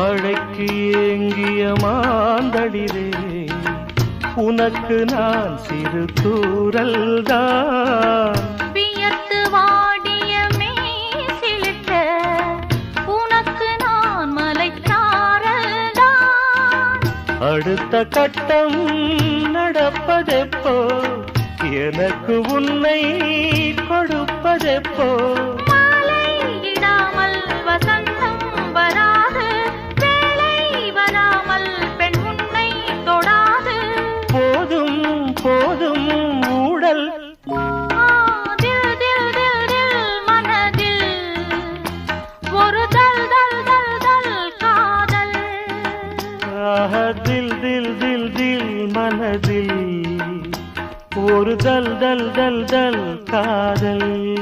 மழைக்கு ஏங்கிய மாந்தளிரே உனக்கு நான் சிறு தூரல் தான் வியர்த்து வாடிய மேசிலிட்ட உனக்கு நான் மலைச்சாரல்தான் அடுத்த கட்டம் நடப்பதெப்போ எனக்கு உன்னை கொடுப்பதெப்போ ஆஹா, தில் தில் தில் தில் மனதில். ஒரு தல் தல் தல் தல் காதல்.